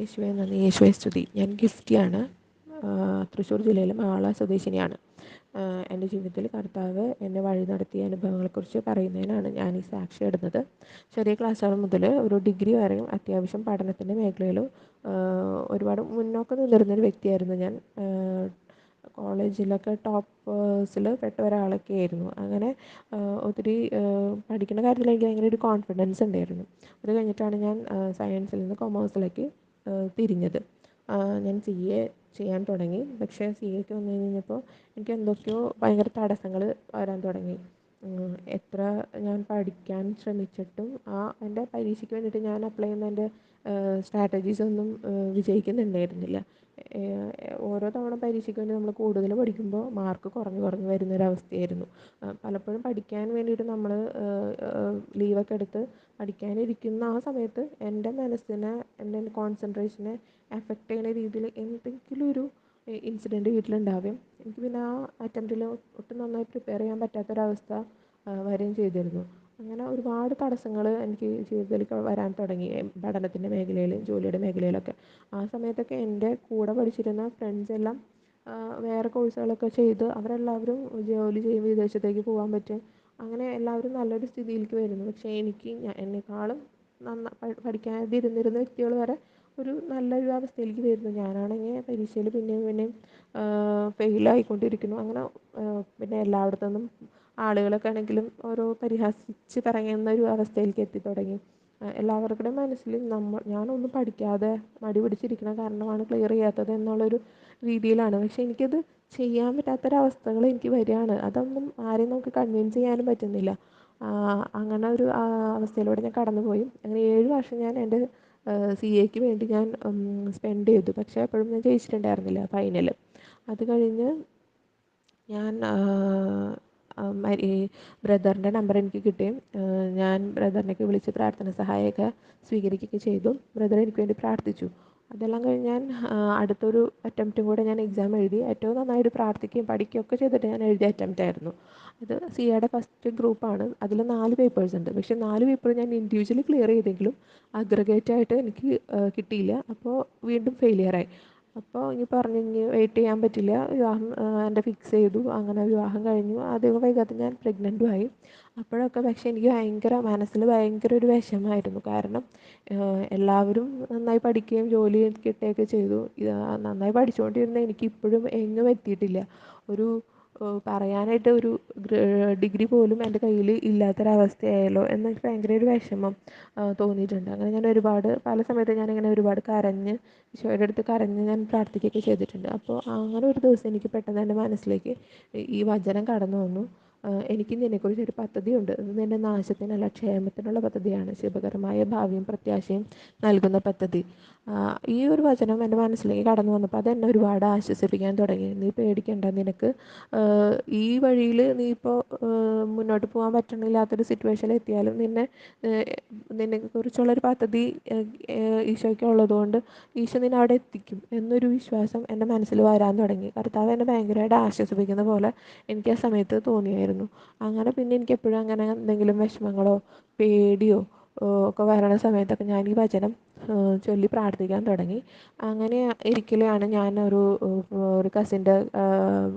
യേശുവെ നന്ദി. യേശുവെ സ്തുതി. ഞാൻ ഗിഫ്റ്റിയാണ്. തൃശ്ശൂർ ജില്ലയിലെ മാള സ്വദേശിനിയാണ്. എന്റെ ജീവിതത്തിൽ കർത്താവ് എന്നെ വഴി നടത്തിയ അനുഭവങ്ങളെക്കുറിച്ച് പറയുന്നതിനാണ് ഞാൻ ഈ സാക്ഷി ഇടുന്നത്. ചെറിയ ക്ലാസ്സുകൾ മുതൽ ഒരു ഡിഗ്രി വരെയും അത്യാവശ്യം പഠനത്തിന്റെ മേഖലയിലും ഒരുപാട് മുന്നോക്കം നിന്നിരുന്നൊരു വ്യക്തിയായിരുന്നു ഞാൻ. കോളേജിലൊക്കെ ടോപ്പേഴ്സിൽ പെട്ട ഒരാളൊക്കെ ആയിരുന്നു. അങ്ങനെ ഒത്തിരി പഠിക്കുന്ന കാര്യത്തിൽ ഭയങ്കര ഒരു കോൺഫിഡൻസ് ഉണ്ടായിരുന്നു. അത് കഴിഞ്ഞിട്ടാണ് ഞാൻ സയൻസിൽ നിന്ന് കൊമേഴ്സിലേക്ക് തിരിഞ്ഞത്. ഞാൻ സി എ ചെയ്യാൻ തുടങ്ങി. പക്ഷേ സി എക്ക് വന്നു കഴിഞ്ഞപ്പോൾ എനിക്ക് എന്തൊക്കെയോ ഭയങ്കര തടസ്സങ്ങൾ വരാൻ തുടങ്ങി. എത്ര ഞാൻ പഠിക്കാൻ ശ്രമിച്ചിട്ടും ആ എന്റെ പരീക്ഷയ്ക്ക് വേണ്ടിയിട്ട് ഞാൻ അപ്ലൈ ചെയ്യുന്ന എന്റെ സ്ട്രാറ്റജീസ് ഒന്നും വിജയിക്കുന്നുണ്ടായിരുന്നില്ല. ഓരോ തവണ പരീക്ഷയ്ക്ക് വേണ്ടി നമ്മൾ കൂടുതൽ പഠിക്കുമ്പോൾ മാർക്ക് കുറഞ്ഞ് കുറഞ്ഞ് അവസ്ഥയായിരുന്നു പലപ്പോഴും പഠിക്കാൻ വേണ്ടിയിട്ട് നമ്മൾ ലീവൊക്കെ എടുത്ത് പഠിക്കാനിരിക്കുന്ന ആ സമയത്ത് എന്റെ മനസ്സിനെ എന്റെ കോൺസെൻട്രേഷനെ എഫക്റ്റ് ചെയ്യുന്ന രീതിയിൽ എന്തെങ്കിലും ഒരു ഇൻസിഡന്റ് വീട്ടിലുണ്ടാവുകയും എനിക്ക് പിന്നെ ആ അറ്റംപ്റ്റിൽ ഒട്ടും നന്നായി പ്രിപ്പയർ ചെയ്യാൻ പറ്റാത്തൊരവസ്ഥ വരികയും ചെയ്തിരുന്നു. അങ്ങനെ ഒരുപാട് തടസ്സങ്ങൾ എനിക്ക് ജീവിതത്തിലേക്ക് വരാൻ തുടങ്ങി. പഠനത്തിന്റെ മേഖലയിൽ ജോലിയുടെ മേഖലയിലൊക്കെ. ആ സമയത്തൊക്കെ എന്റെ കൂടെ പഠിച്ചിരുന്ന ഫ്രണ്ട്സ് എല്ലാം വേറെ കോഴ്സുകളൊക്കെ ചെയ്ത് അവരെല്ലാവരും ജോലി ചെയ്യും വിദേശത്തേക്ക് പോകാൻ പറ്റും. അങ്ങനെ എല്ലാവരും നല്ലൊരു സ്ഥിതിയിലേക്ക് വരുന്നു. പക്ഷേ എനിക്ക് എന്നെക്കാളും നന്നായി പഠിക്കാതിരുന്നിരുന്ന വ്യക്തികൾ വരെ ഒരു നല്ലൊരു അവസ്ഥയിലേക്ക് വരുന്നു. ഞാനാണെങ്കിൽ പരീക്ഷയിൽ പിന്നെയും പിന്നെയും ഫെയിലായിക്കൊണ്ടിരിക്കുന്നു അങ്ങനെ പിന്നെ എല്ലായിടത്തു നിന്നും ആളുകളൊക്കെ ആണെങ്കിലും ഓരോ പരിഹസിച്ച് പറയുന്ന ഒരു അവസ്ഥയിലേക്ക് എത്തി തുടങ്ങി എല്ലാവരുടെയും മനസ്സിൽ നമ്മൾ ഞാനൊന്നും പഠിക്കാതെ മടി പിടിച്ചിരിക്കുന്ന കാരണമാണ് ക്ലിയർ ചെയ്യാത്തത് എന്നുള്ളൊരു രീതിയിലാണ്. പക്ഷേ എനിക്കത് ചെയ്യാൻ പറ്റാത്തൊരവസ്ഥകൾ എനിക്ക് വരികയാണ്. അതൊന്നും ആരെയും നമുക്ക് കൺവിൻസ് ചെയ്യാനും പറ്റുന്നില്ല. അങ്ങനെ ഒരു അവസ്ഥയിലൂടെ ഞാൻ കടന്നുപോയി. അങ്ങനെ ഏഴ് വർഷം ഞാൻ എന്റെ സി എക്ക് വേണ്ടി ഞാൻ സ്പെൻഡ് ചെയ്തു. പക്ഷേ എപ്പോഴും ഞാൻ ജയിച്ചിട്ടുണ്ടായിരുന്നില്ല ഫൈനൽ അത് കഴിഞ്ഞ് ഞാൻ ഈ ബ്രദറിന്റെ നമ്പർ എനിക്ക് കിട്ടി. ഞാൻ ബ്രദറിനെയൊക്കെ വിളിച്ച് പ്രാർത്ഥന സഹായമൊക്കെ സ്വീകരിക്കുകയൊക്കെ ചെയ്തു. ബ്രദർ എനിക്ക് വേണ്ടി പ്രാർത്ഥിച്ചു. അതെല്ലാം കഴിഞ്ഞ് ഞാൻ അടുത്തൊരു അറ്റംപ്റ്റും കൂടെ ഞാൻ എക്സാം എഴുതി ഏറ്റവും നന്നായിട്ട് പ്രാർത്ഥിക്കുകയും പഠിക്കുകയും ഒക്കെ ചെയ്തിട്ട് ഞാൻ എഴുതിയ അറ്റംപ്റ്റ് ആയിരുന്നു. അത് സി എയുടെ ഫസ്റ്റ് ഗ്രൂപ്പാണ്. അതിൽ നാല് പേപ്പേഴ്സ് ഉണ്ട്. പക്ഷേ നാല് പേപ്പർ ഞാൻ ഇൻഡിവിജ്വലി ക്ലിയർ ചെയ്തെങ്കിലും അഗ്രഗേറ്റ് ആയിട്ട് എനിക്ക് കിട്ടിയില്ല. അപ്പോൾ വീണ്ടും ഫെയിലിയറായി. അപ്പോൾ ഇനി പറഞ്ഞു ഇനി വെയിറ്റ് ചെയ്യാൻ പറ്റില്ല. വിവാഹം എന്റെ ഫിക്സ് ചെയ്തു. അങ്ങനെ വിവാഹം കഴിഞ്ഞു. അധികം വൈകാതെ ഞാൻ പ്രഗ്നന്റും ആയി. അപ്പോഴൊക്കെ പക്ഷേ എനിക്ക് ഭയങ്കര മനസ്സിൽ ഭയങ്കര ഒരു വിഷമമായിരുന്നു. കാരണം എല്ലാവരും നന്നായി പഠിക്കുകയും ജോലി കിട്ടുകയൊക്കെ ചെയ്തു. നന്നായി പഠിച്ചുകൊണ്ടിരുന്ന എനിക്ക് ഇപ്പോഴും എങ്ങും എത്തിയിട്ടില്ല. ഒരു പറയാനായിട്ട് ഒരു ഡിഗ്രി പോലും എന്റെ കയ്യിൽ ഇല്ലാത്തൊരവസ്ഥയായല്ലോ എന്നെനിക്ക് ഭയങ്കര ഒരു വിഷമം തോന്നിയിട്ടുണ്ട്. അങ്ങനെ ഞാൻ ഒരുപാട് പല സമയത്ത് ഞാനിങ്ങനെ ഒരുപാട് കരഞ്ഞ് ഈശോയുടെ അടുത്ത് കരഞ്ഞ് ഞാൻ പ്രാർത്ഥിക്കുകയൊക്കെ ചെയ്തിട്ടുണ്ട്. അപ്പോൾ അങ്ങനെ ഒരു ദിവസം എനിക്ക് പെട്ടെന്ന് എന്റെ മനസ്സിലേക്ക് ഈ വചനം കടന്നു വന്നു. എനിക്ക് നിന്നെക്കുറിച്ച് ഒരു പദ്ധതിയുണ്ട്. അത് നിന്റെ നാശത്തിനല്ല ക്ഷേമത്തിനുള്ള പദ്ധതിയാണ്. ശുഭകരമായ ഭാവിയും പ്രത്യാശയും നൽകുന്ന പദ്ധതി. ഈ ഒരു വചനം എന്റെ മനസ്സിലേക്ക് കടന്നു വന്നപ്പോൾ അത് എന്നെ ഒരുപാട് ആശ്വസിപ്പിക്കാൻ തുടങ്ങി. നീ പേടിക്കേണ്ട നിനക്ക് ഈ വഴിയിൽ നീ ഇപ്പോൾ മുന്നോട്ട് പോകാൻ പറ്റണില്ലാത്തൊരു സിറ്റുവേഷനിൽ എത്തിയാലും നിന്നെ നിന്നെക്കുറിച്ചുള്ളൊരു പദ്ധതി ഈശോയ്ക്ക് ഉള്ളതുകൊണ്ട് ഈശോ നിന്നെ അവിടെ എത്തിക്കും എന്നൊരു വിശ്വാസം എന്റെ മനസ്സിൽ വരാൻ തുടങ്ങി. കർത്താവ് എന്നെ ഭയങ്കരമായിട്ട് ആശ്വസിപ്പിക്കുന്ന പോലെ എനിക്ക് ആ സമയത്ത് തോന്നിയായിരുന്നു. അങ്ങനെ പിന്നെ എനിക്ക് എപ്പോഴും അങ്ങനെ എന്തെങ്കിലും വിഷമങ്ങളോ പേടിയോ ഒക്കെ വരണ സമയത്തൊക്കെ ഞാൻ ഈ വചനം ചൊല്ലി പ്രാർത്ഥിക്കാൻ തുടങ്ങി. അങ്ങനെ ഇരിക്കലെയാണ് ഞാൻ ഒരു ഒരു കസിന്റെ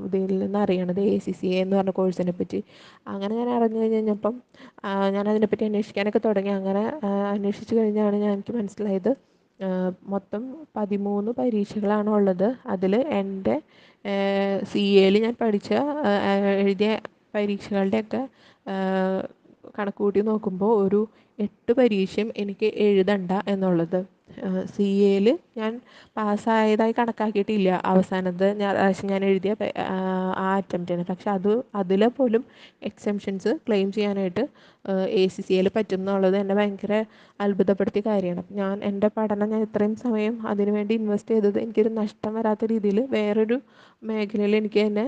ഇതിൽ നിന്ന് അറിയണത് എ സി സി എ എന്ന് പറഞ്ഞ കോഴ്സിനെ പറ്റി. അങ്ങനെ ഞാൻ അറിഞ്ഞു കഴിഞ്ഞപ്പം ഞാൻ അതിനെപ്പറ്റി അന്വേഷിക്കാനൊക്കെ തുടങ്ങി. അങ്ങനെ അന്വേഷിച്ചു കഴിഞ്ഞാണ് ഞാൻ എനിക്ക് മനസ്സിലായത് മൊത്തം പതിമൂന്ന് പരീക്ഷകളാണ് ഉള്ളത്. അതിൽ എന്റെ സി എയിൽ ഞാൻ പഠിച്ച എഴുതിയ പരീക്ഷകളുടെയൊക്കെ കണക്ക് കൂട്ടി നോക്കുമ്പോൾ ഒരു എട്ട് പരീക്ഷയും എനിക്ക് എഴുതണ്ട എന്നുള്ളത്. സി എയിൽ ഞാൻ പാസ്സായതായി കണക്കാക്കിയിട്ടില്ല. അവസാനത്തെ പ്രാവശ്യം ഞാൻ എഴുതിയ ആ അറ്റംപ്റ്റിന് പക്ഷെ അത് അതിൽ പോലും എക്സംഷൻസ് ക്ലെയിം ചെയ്യാനായിട്ട് എ സി സി എയിൽ പറ്റും എന്നുള്ളത് എന്നെ ഭയങ്കര അത്ഭുതപ്പെടുത്തിയ കാര്യമാണ്. അപ്പം ഞാൻ എന്റെ പഠനം ഞാൻ ഇത്രയും സമയം അതിനുവേണ്ടി ഇൻവെസ്റ്റ് ചെയ്തത് എനിക്കൊരു നഷ്ടം വരാത്ത രീതിയിൽ വേറൊരു മേഖലയിൽ എനിക്ക് തന്നെ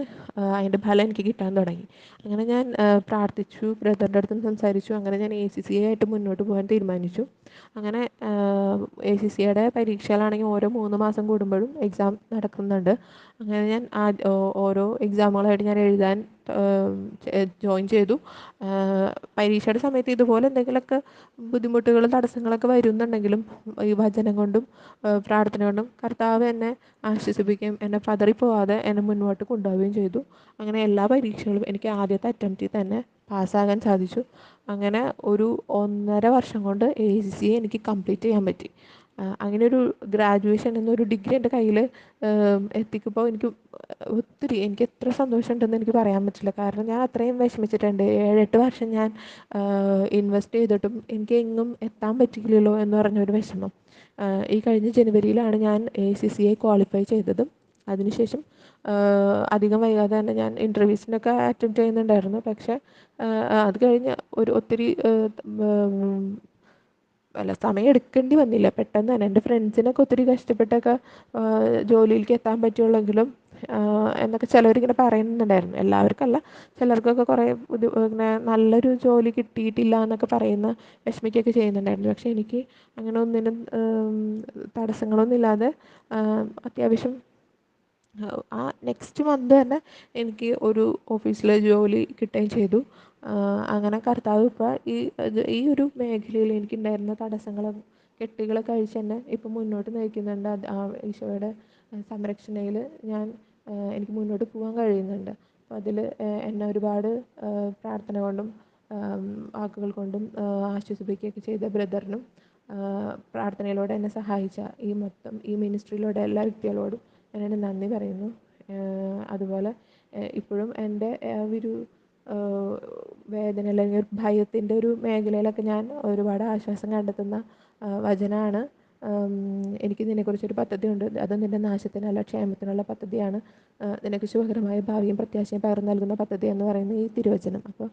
അതിന്റെ ഫലം എനിക്ക് കിട്ടാൻ തുടങ്ങി. അങ്ങനെ ഞാൻ പ്രാർത്ഥിച്ചു ബ്രദറിന്റെ അടുത്ത് സംസാരിച്ചു. അങ്ങനെ ഞാൻ എ സി സി ആയിട്ട് മുന്നോട്ട് പോകാൻ തീരുമാനിച്ചു. അങ്ങനെ എ സി സിയുടെ പരീക്ഷകളാണെങ്കിൽ ഓരോ മൂന്ന് മാസം കൂടുമ്പോഴും എക്സാം നടക്കുന്നുണ്ട്. അങ്ങനെ ഞാൻ ഓരോ എക്സാമുകളായിട്ട് ഞാൻ എഴുതാൻ ജോയിൻ ചെയ്തു. പരീക്ഷയുടെ സമയത്ത് ഇതുപോലെ എന്തെങ്കിലുമൊക്കെ ബുദ്ധിമുട്ടുകളും തടസ്സങ്ങളൊക്കെ വരുന്നുണ്ടെങ്കിലും ഈ വചനം കൊണ്ടും പ്രാർത്ഥന കൊണ്ടും കർത്താവ് എന്നെ ആശ്വസിപ്പിക്കുകയും എന്നെ പതറിപ്പോവാതെ എന്നെ മുന്നോട്ട് കൊണ്ടുപോവുകയും ചെയ്തു. അങ്ങനെ എല്ലാ പരീക്ഷകളും എനിക്ക് ആദ്യത്തെ അറ്റംപ്റ്റിൽ തന്നെ പാസ്സാകാൻ സാധിച്ചു. അങ്ങനെ ഒരു ഒന്നര വർഷം കൊണ്ട് എ സി സി എനിക്ക് കംപ്ലീറ്റ് ചെയ്യാൻ പറ്റി. അങ്ങനെ ഒരു ഗ്രാജുവേഷൻ എന്നൊരു ഡിഗ്രി എന്റെ കയ്യിൽ എത്തിക്കുമ്പോൾ എനിക്ക് ഒത്തിരി എനിക്ക് എത്ര സന്തോഷമുണ്ടെന്ന് എനിക്ക് പറയാൻ പറ്റില്ല. കാരണം ഞാൻ അത്രയും വിഷമിച്ചിട്ടുണ്ട്. ഏഴെട്ട് വർഷം ഞാൻ ഇൻവെസ്റ്റ് ചെയ്തിട്ടും എനിക്ക് എങ്ങും എത്താൻ പറ്റിയില്ലല്ലോ എന്ന് പറഞ്ഞൊരു വിഷമം. ഈ കഴിഞ്ഞ ജനുവരിയിലാണ് ഞാൻ A C C I qualify ചെയ്തതും. അതിനുശേഷം അധികം വൈകാതെ തന്നെ ഞാൻ ഇന്റർവ്യൂസിനൊക്കെ അറ്റൻഡ് ചെയ്യുന്നുണ്ടായിരുന്നു. പക്ഷേ അത് കഴിഞ്ഞ് ഒരു ഒത്തിരി അല്ല സമയം എടുക്കേണ്ടി വന്നില്ല. പെട്ടെന്ന് തന്നെ എന്റെ ഫ്രണ്ട്സിനൊക്കെ ഒത്തിരി കഷ്ടപ്പെട്ടൊക്കെ ജോലിയിലേക്ക് എത്താൻ പറ്റുള്ളെങ്കിലും എന്നൊക്കെ ചിലവരിങ്ങനെ പറയുന്നുണ്ടായിരുന്നു. എല്ലാവർക്കല്ല ചിലർക്കൊക്കെ കുറേ ബുദ്ധി ഇങ്ങനെ നല്ലൊരു ജോലി കിട്ടിയിട്ടില്ല എന്നൊക്കെ പറയുന്ന വിഷമിക്കൊക്കെ ചെയ്യുന്നുണ്ടായിരുന്നു. പക്ഷേ എനിക്ക് അങ്ങനെ ഒന്നിനും തടസ്സങ്ങളൊന്നും ഇല്ലാതെ അത്യാവശ്യം ആ നെക്സ്റ്റ് മന്ത് തന്നെ എനിക്ക് ഒരു ഓഫീസിലെ ജോലി കിട്ടുകയും ചെയ്തു. അങ്ങനെ കർത്താവ് ഇപ്പോൾ ഈ ഈ ഒരു മേഖലയിൽ എനിക്കുണ്ടായിരുന്ന തടസ്സങ്ങളും കെട്ടുകളൊക്കെ അഴിച്ച് എന്നെ ഇപ്പം മുന്നോട്ട് നയിക്കുന്നുണ്ട്. അത് ആ ഈശോയുടെ സംരക്ഷണയിൽ ഞാൻ എനിക്ക് മുന്നോട്ട് പോകാൻ കഴിയുന്നുണ്ട്. അപ്പോൾ അതിൽ എന്നെ ഒരുപാട് പ്രാർത്ഥന കൊണ്ടും വാക്കുകൾ കൊണ്ടും ആശ്വസിപ്പിക്കുകയൊക്കെ ചെയ്ത ബ്രദറിനും പ്രാർത്ഥനയിലൂടെ എന്നെ സഹായിച്ച ഈ മൊത്തം ഈ മിനിസ്ട്രിയിലൂടെ എല്ലാ വ്യക്തികളോടും ഞാൻ നന്ദി പറയുന്നു. അതുപോലെ ഇപ്പോഴും എന്റെ ഒരു വേദന അല്ലെങ്കിൽ ഭയത്തിന്റെ ഒരു മേഖലയിലൊക്കെ ഞാൻ ഒരുപാട് ആശ്വാസം കണ്ടെത്തുന്ന വചനമാണ് എനിക്ക് ഇതിനെക്കുറിച്ചൊരു പദ്ധതി ഉണ്ട് അത് നിന്റെ നാശത്തിനല്ല ക്ഷേമത്തിനുള്ള പദ്ധതിയാണ്. നിനക്ക് ശുഭകരമായ ഭാവിയും പ്രത്യാശയും പകർന്നു നൽകുന്ന പദ്ധതി എന്ന് പറയുന്ന ഈ തിരുവചനം. അപ്പോൾ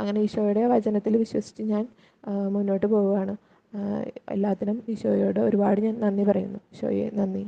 അങ്ങനെ ഈശോയുടെ വചനത്തിൽ വിശ്വസിച്ച് ഞാൻ മുന്നോട്ട് പോവുകയാണ്. എല്ലാത്തിനും ഈശോയോട് ഒരുപാട് ഞാൻ നന്ദി പറയുന്നു. ഈശോയെ നന്ദി.